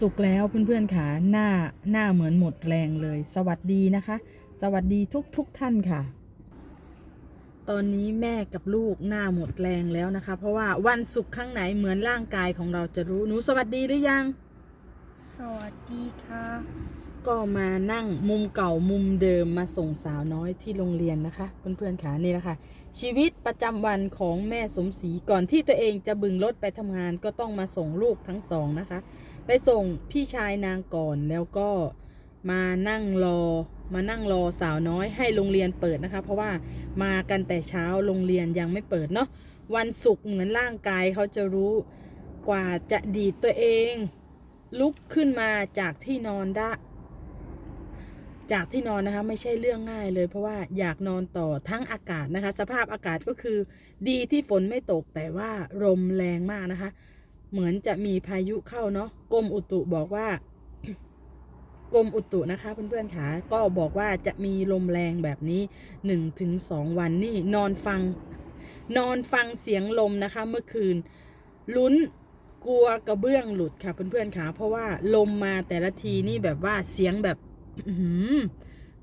สุกแล้วเพื่อนๆค่ะหน้าหน้าเหมือนหมดแรงเลย สวัสดีนะคะ สวัสดีทุกทุกๆท่านค่ะ ตอนนี้แม่กับลูกหน้าหมดแรงแล้วนะคะ เพราะว่าวันศุกร์ข้างไหนเหมือนร่างกายของเราจะรู้หนูสวัสดีหรือยัง สวัสดีค่ะ ก็มานั่งมุมเก่ามุมเดิมมาส่งสาวน้อยที่โรงเรียนนะคะ เพื่อนๆค่ะนี่แหละค่ะชีวิตประจำวันของแม่สมศรีก่อนที่ตัวเองจะบึงรถไปทำงานก็ต้องมาส่งลูกทั้งสองนะคะ ไปส่งพี่ชายนางก่อนแล้วก็มานั่งรอ มานั่งรอสาวน้อยให้โรงเรียนเปิดนะคะ เพราะว่ามากันแต่เช้าโรงเรียนยังไม่เปิดเนาะวันศุกร์เหมือนร่างกายเขาจะรู้กว่าจะดีดตัวเอง ลุกขึ้นมาจากที่นอนได้จากที่นอนนะคะไม่ใช่เรื่องง่ายเลยเพราะว่าอยากนอนต่อทั้งอากาศนะคะ สภาพอากาศก็คือดีที่ฝนไม่ตกแต่ว่าลมแรงมากนะคะ เหมือนจะมีพายุเข้าเนาะกรมอุตุบอกว่ากรมอุตุนะคะเพื่อนๆค่ะก็บอกว่าจะมีลมแรงแบบนี้1-2ถึง2วันนี่นอนฟัง นอนฟังเสียงลมนะคะ เมื่อคืนลุ้นกลัวกระเบื้องหลุดค่ะเพื่อนๆค่ะเพราะว่าลมมาแต่ละทีนี่แบบว่าเสียงแบบหือ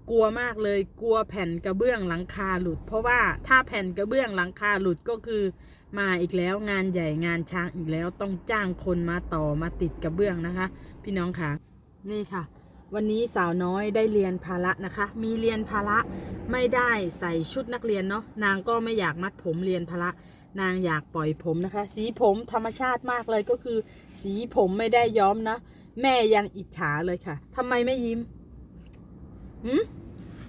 กลัวมากเลยกลัวแผ่นกระเบื้องหลังคาหลุด เพราะว่าถ้าแผ่นกระเบื้องหลังคาหลุดก็คือ มาอีกแล้วงานใหญ่งานช้างอีกแล้วต้องจ้างคนมาต่อมาติดกระเบื้องนะคะ พี่น้องค่ะนี่ค่ะ วันนี้สาวน้อยได้เรียนพาระนะคะ มีเรียนพาระไม่ได้ใส่ชุดนักเรียนเนาะนางก็ไม่อยากมัดผมเรียนพาระนางอยากปล่อยผมนะคะ สีผมธรรมชาติมากเลยก็คือ สีผมไม่ได้ย้อมนะแม่ยังอิจฉาเลยค่ะทำไมไม่ยิ้มหืม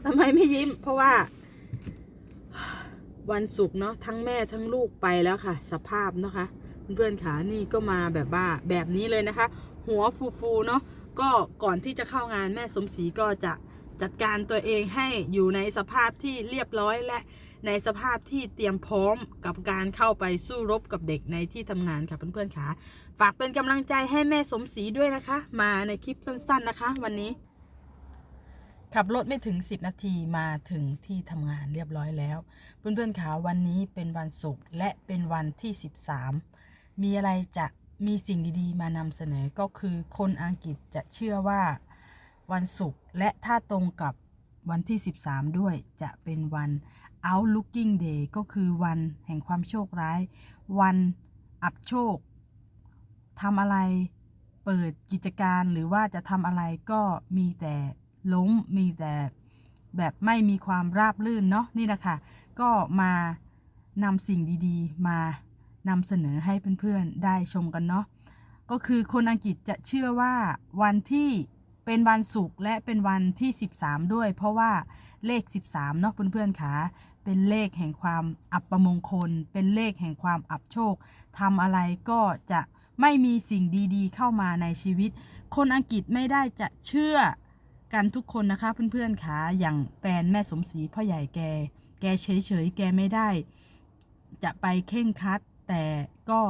ทำไมไม่ยิ้ม เพราะว่า วันศุกร์เนาะทั้งแม่ทั้งลูกไปแล้วค่ะ สภาพเนาะคะ เพื่อนๆขานี่ก็มาแบบว่าแบบนี้เลยนะคะ หัวฟูๆเนาะก็ก่อนที่จะเข้างานแม่สมศรีก็จะจัดการตัวเองให้อยู่ในสภาพที่เรียบร้อยและในสภาพที่เตรียมพร้อมกับการเข้าไปสู้รบกับเด็กในที่ทำงานค่ะเพื่อนๆขาฝากเป็นกำลังใจให้แม่สมศรีด้วยนะคะ มาในคลิปสั้น ๆนะคะ วันนี้ ขับรถไม่ถึง 10 นาทีมาถึงที่ทำงานเรียบร้อยแล้ว เพื่อนๆคะวันนี้เป็นวันศุกร์และเป็นวันที่ 13 มีอะไรจะมีสิ่งดีๆ มานำเสนอก็คือคนอังกฤษจะเชื่อว่าวันศุกร์และถ้าตรงกับวันที่ 13 ด้วยจะเป็นวัน outlooking day ก็คือวันแห่งความโชคร้าย วันอับโชคทำอะไรเปิดกิจการหรือว่าจะทำอะไรก็มีแต่ ล้มมีแต่แบบไม่มีความราบรื่นเนาะนี่แหละค่ะ ก็มานำสิ่งดีๆ มานำเสนอให้เพื่อนๆได้ชมกันเนาะก็คือคนอังกฤษจะเชื่อว่าวันที่เป็นวันศุกร์และเป็นวันที่ 13 ด้วย เพราะว่าเลข 13เนาะเพื่อนๆค่ะเป็นเลขแห่งความอับประมงคล เป็นเลขแห่งความอับโชคทำอะไรก็จะไม่มีสิ่งดีๆ เข้ามาในชีวิต คนอังกฤษไม่ได้จะเชื่อ กันทุกคนนะคะเพื่อนๆค่ะอย่างแฟนแม่สมศรีพ่อใหญ่แก แกเฉยๆแกไม่ได้ จะไปเข่งคัด แต่ก็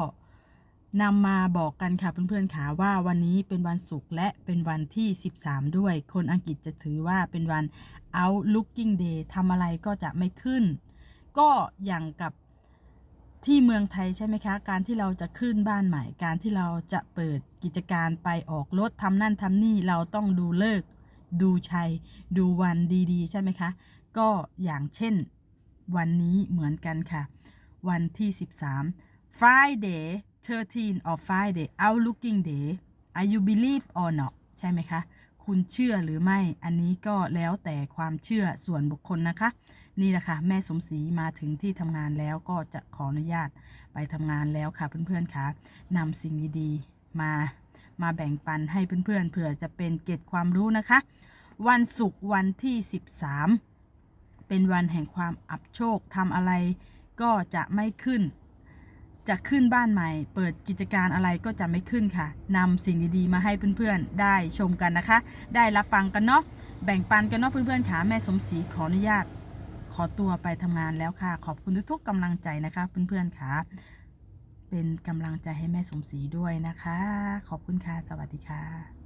นำมาบอกกันค่ะเพื่อนๆค่ะว่าวันนี้เป็นวันศุกร์และเป็นวันที่ 13 ด้วย คนอังกฤษจะถือว่าเป็นวัน outlooking day ทำอะไรก็จะไม่ขึ้น ก็อย่างกับที่เมืองไทยใช่ไหมคะ การที่เราจะขึ้นบ้านใหม่ การที่เราจะเปิดกิจการไปออกรถทำนั่นทำนี่เราต้องดูเลิก ดูชัย ดูวันดีๆ ใช่ไหมคะ ก็อย่างเช่นวันนี้เหมือนกันค่ะ วันที่ 13 Friday 13 of Friday outlooking day Are you believe or not ใช่ไหมคะ คุณเชื่อหรือไม่ อันนี้ก็แล้วแต่ความเชื่อส่วนบุคคลนะคะ นี่แหละค่ะ แม่สมศรีมาถึงที่ทำงานแล้วก็จะขออนุญาตไปทำงานแล้วค่ะเพื่อนๆค่ะนำสิ่งดีๆ มา มาแบ่งปันให้เพื่อนๆเผื่อจะเป็นเกร็ดความรู้นะคะ วันศุกร์วันที่ 13 เป็นวันแห่งความอับโชคทำอะไรก็จะไม่ขึ้น จะขึ้นบ้านใหม่ เปิดกิจการอะไรก็จะไม่ขึ้นค่ะนำสิ่งดีๆมาให้เพื่อนๆ ได้ชมกันนะคะ ได้รับฟังกันเนาะแบ่งปันกันเนาะเพื่อนๆค่ะแม่สมศรีขออนุญาต ขอตัวไปทำงานแล้วค่ะ ขอบคุณทุกๆกำลังใจนะคะเพื่อนๆค่ะ เป็นกำลังใจให้แม่สมศรีด้วยนะคะ ขอบคุณค่ะ สวัสดีค่ะ